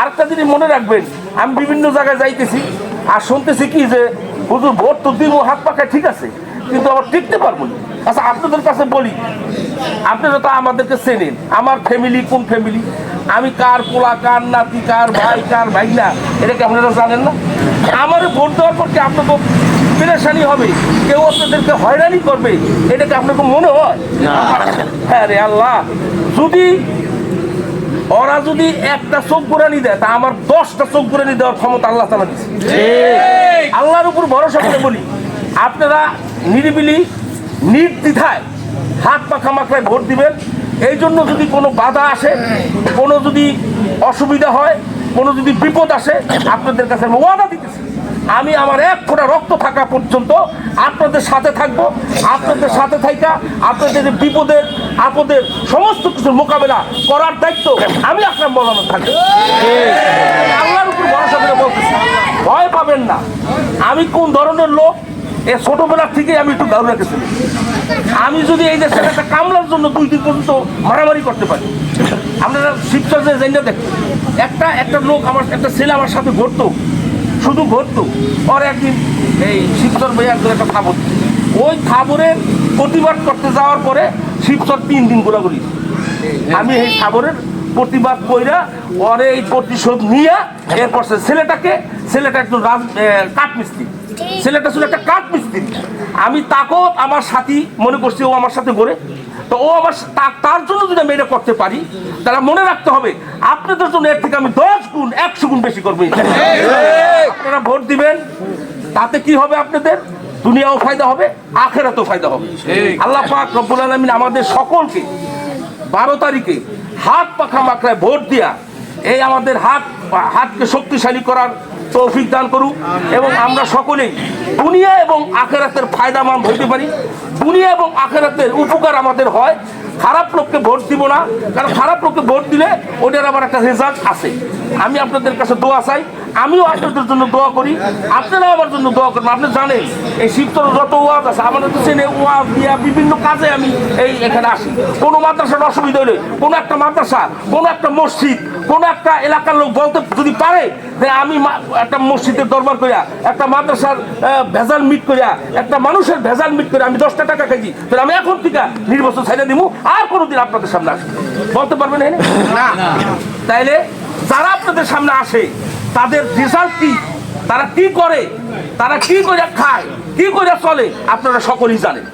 আরেকটা জিনিস মনে রাখবেন আমি বিভিন্ন জায়গায় যাইতেছি আর শুনতেছি কি যে হুজুর ভোট তো দিব হাত পাখায় ঠিক আছে কিন্তু আবার টিকতে পারব না। আচ্ছা আপনাদের কাছে বলি আপনারা তো আমাদেরকে চেনেন আমার ফ্যামিলি কোন ফ্যামিলি আমি কার পোলা কার নাতি কার ভাই কার ভাই না এটা কি আপনারা জানেন না? আমার ভোট দেওয়ার পর কি আপনাকে পেরেশানি হবে? কেউ আপনাদেরকে হয়রানি করবে? এটা কি আপনাকে মনে হয়? হ্যাঁ রে আল্লাহ যদি ওরা যদি একটা চোখ গোড়ানি দেয় তা আমার দশটা চোখ গোড়ানি দেওয়ার ক্ষমতা আল্লাহ তালা দিচ্ছে আল্লাহর উপর ভরসা করে বলি আপনারা নিরিবিলি নির্দ্বিধায় হাত পাখা মাখায় ভোট দিবেন। এই জন্য যদি কোনো বাধা আসে কোনো যদি অসুবিধা হয় কোনো যদি বিপদ আসে আপনাদের কাছে আমি ওয়াদা দিতেছি। আমি আমার এক ফোঁটা রক্ত থাকা পর্যন্ত আপনাদের সাথে থাকব, আপনাদের সাথে থাকা আপনাদের বিপদের, আপদের সমস্ত কিছুর মোকাবেলা করার দায়িত্ব আমি আপনার মলানো থাকব। আল্লাহর উপর ভরসা করে বলতেছি, ভয় পাবেন না। আমি কোন ধরনের লোক? এ ছোটবেলার থেকে আমি একটু গাড়ু রেখেছি আমি যদি এই দেশের একটা কামলার জন্য দুই দিন পর্যন্ত মারামারি করতে পারি, আপনারা শিবচর্যা জেনে দেখেন, একটা একটা লোক আমার একটা ছেলে আমার সাথে ঘুরতো। শুধু ঘুরতো ওর একদিন এই শিবচর ভাইয়ার করে একটা খাবর ওই খাবরের প্রতিবাদ করতে যাওয়ার পরে শিবচর তিন দিন ঘোরাঘুরি। আমি এই খাবরের প্রতিবাদ কইরা ওরে এই প্রতিশোধ নিয়ে এরপর সে ছেলেটাকে, ছেলেটা একটু রাজ কাঠমিস্ত্রি। ছেলেটা ছিল একটা কাঠমিস্ত্রি। আমি তাকেও আমার সাথী মনে করছি ও আমার সাথে ঘোরে। তো ও আবার তার জন্য যদি আমি এটা করতে পারি তাহলে মনে রাখতে হবে আপনাদের জন্য এর থেকে আমি দশ গুণ একশো গুণ বেশি করব আপনারা ভোট দিবেন তাতে কি হবে আপনাদের? দুনিয়াও ফায়দা হবে আখেরাতেও ফায়দা হবে। আল্লাহ পাক রব্বুল আলমিন আমাদের সকলকে বারো তারিখে হাত পাখা মাখায় ভোট দিয়া এই আমাদের হাত হাতকে শক্তিশালী করার তৌফিক দান করুক এবং আমরা সকলেই দুনিয়া এবং আখেরাতের ফায়দামান হইতে পারি। দুনিয়া এবং আখেরাতের উপকার আমাদের হয়। খারাপ লোককে ভোট দিব না কারণ খারাপ লোককে ভোট দিলে ওটার আবার একটা রেজাল্ট আছে। আমি আপনাদের কাছে দোয়া চাই। আমিও আপনাদের জন্য দোয়া করি। আপনারা আমার জন্য দোয়া করবেন আপনি জানেন এই শিবতর যত ওয়াজ আছে আমাদের তো চেনে ওয়াজ দিয়া বিভিন্ন কাজে আমি এই এখানে আসি। কোনো মাদ্রাসার অসুবিধা হলে কোনো একটা মাদ্রাসা কোনো একটা মসজিদ কোনো একটা এলাকার লোক বলতে যদি পারে যে আমি একটা মসজিদের দরবার করিয়া একটা মাদ্রাসার ভেজাল মিট করিয়া একটা মানুষের ভেজাল মিট করে আমি দশটা টাকা খাইছি তাহলে আমি এখন থেকে নির্বাচন ছাইড়া দিব আর কোনোদিন আপনাদের সামনে আসব। বলতে পারবেন? না। তাইলে যারা আপনাদের সামনে আসে তাদের রেজাল্ট কি? তারা কি করে? তারা কি করে খায়? কি করে চলে? আপনারা সকলেই জানেন।